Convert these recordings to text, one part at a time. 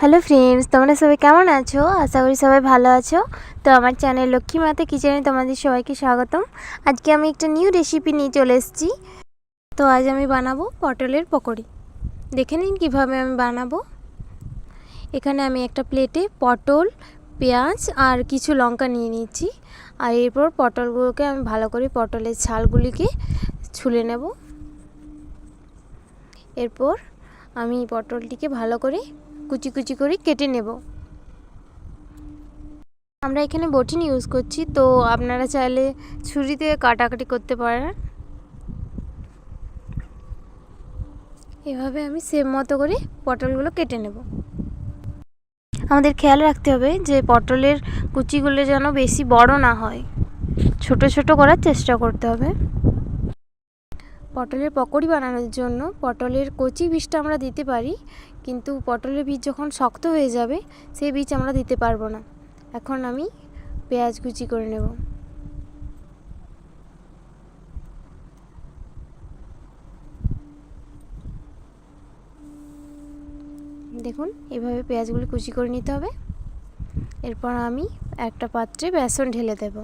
Hello friends তোমরা সবাই কেমন আছো? আশা করি সবাই ভালো আছো। তো আমার চ্যানেল লক্ষ্মী মাতা কিচেনে তোমাদের সবাইকে স্বাগতম। আজকে আমি একটা নিউ রেসিপি নিয়ে চলে এসেছি। তো আজ আমি বানাবো পটলের পকোড়ি। দেখে নিন কীভাবে আমি বানাবো। এখানে আমি একটা প্লেটে পটল, পেঁয়াজ আর কিছু লঙ্কা নিয়ে নিচ্ছি আর এরপর পটলগুলোকে আমি ভালো করে পটলের ছালগুলিকে ছুলে নেব। এরপর আমি পটলটিকে ভালো করে কুচি কুচি করে কেটে নেব। আমরা এখানে বটিন ইউজ করছি, তো আপনারা চাইলে ছুরিতে কাটাকাটি করতে পারেন। এভাবে আমি সেম মতো করে পটলগুলো কেটে নেব। আমাদের খেয়াল রাখতে হবে যে পটলের কুচিগুলো যেন বেশি বড় না হয়। ছোট ছোট করার চেষ্টা করতে হবে। পটলের পকোড়ি বানানোর জন্য পটলের কচি বীজটা আমরা দিতে পারি, কিন্তু পটলের বীজ যখন শক্ত হয়ে যাবে, সেই বীজ আমরা দিতে পারব না। এখন আমি পেঁয়াজ কুচি করে নেব। দেখুন, এভাবে পেঁয়াজগুলি কুচি করে নিতে হবে। এরপর আমি একটা পাত্রে বেসন ঢেলে দেবো।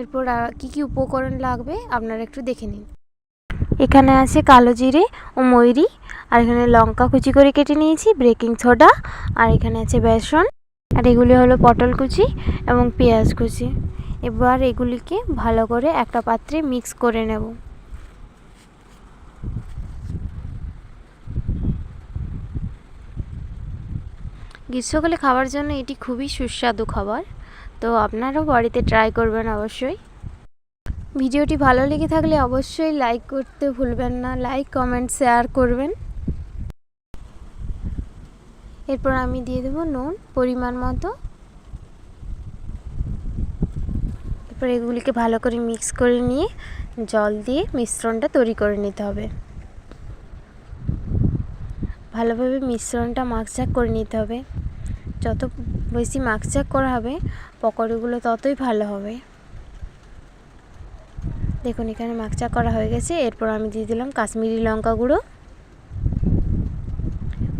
এরপর কী কী উপকরণ লাগবে আপনারা একটু দেখে নিন। এখানে আছে কালো জিরে ও ময়ূরি, আর এখানে লঙ্কা কুচি করে কেটে নিয়েছি, বেকিং সোডা, আর এখানে আছে বেসন, আর এগুলি হলো পটল কুচি এবং পেঁয়াজ কুচি। এবার এগুলিকে ভালো করে একটা পাত্রে মিক্স করে নেব। গ্রীষ্মকালে খাওয়ার জন্য এটি খুবই সুস্বাদু খাবার। তো আপনারাও বাড়িতে ট্রাই করবেন অবশ্যই। ভিডিওটি ভালো লেগে থাকলে অবশ্যই লাইক করতে ভুলবেন না লাইক কমেন্ট শেয়ার করবেন। এরপর আমি দিয়ে দেবো নুন, পরিমাণ মতো। এরপর এগুলিকে ভালো করে মিক্স করে নিয়ে জল দিয়ে মিশ্রণটা তৈরি করে নিতে হবে। ভালোভাবে মিশ্রণটা মাখচাক করে নিতে হবে। যত বেশি মাখচাক করা হবে, পকোড়িগুলো ততই ভালো হবে। দেখুন, এখানে মাখচাক করা হয়ে গেছে। এরপর আমি দিয়ে দিলাম কাশ্মীরি লঙ্কা গুঁড়ো।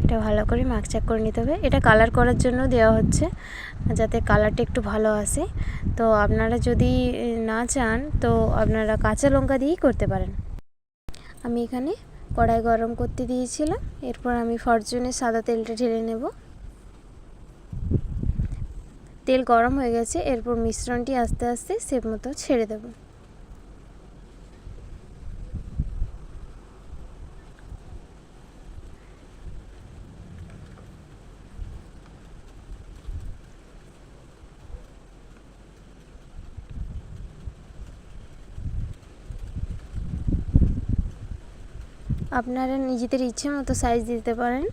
এটা ভালো করে মাখচাক করে নিতে হবে। এটা কালার করার জন্য দেওয়া হচ্ছে, যাতে কালারটা একটু ভালো আসে। তো আপনারা যদি না চান, তো আপনারা কাঁচা লঙ্কা দিয়েই করতে পারেন। আমি এখানে কড়াই গরম করতে দিয়েছিলাম। এরপর আমি ফরচুনের সাদা তেলটা ঢেলে নেব। তেল গরম হয়ে গেছে, এরপর মিশ্রণটি আস্তে আস্তে সেপ মতো ছেড়ে দেব। আপনারা নিজেদের ইচ্ছে মতো সাইজ দিতে পারেন।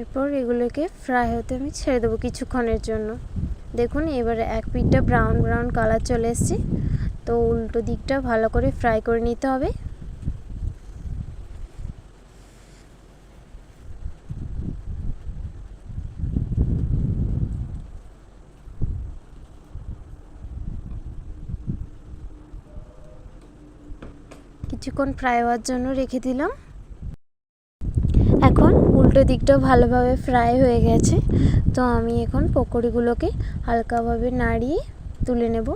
এরপর এগুলোকে ফ্রাই হতে আমি ছেড়ে দেবো কিছুক্ষণের জন্য। দেখুন, এবারে এক পিঠটা ব্রাউন ব্রাউন কালার চলে এসছে। তো উল্টো দিকটা ভালো করে ফ্রাই করে নিতে হবে। কিছুক্ষণ ফ্রাই হওয়ার জন্য রেখে দিলাম। উল্টো দিকটাও ভালোভাবে ফ্রাই হয়ে গেছে। তো আমি এখন পকোড়িগুলোকে হালকাভাবে নাড়িয়ে তুলে নেব।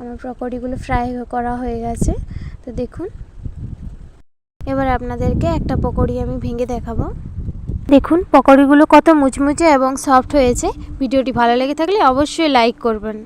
আমার পকোড়িগুলো ফ্রাই করা হয়ে গেছে। তো দেখুন এবার আপনাদেরকে একটা পকোড়ি আমি ভেঙে দেখাবো। দেখুন, পকোড়িগুলো কত মুচমুচে এবং সফট হয়েছে। ভিডিওটি ভালো লেগে থাকলে অবশ্যই লাইক করবেন।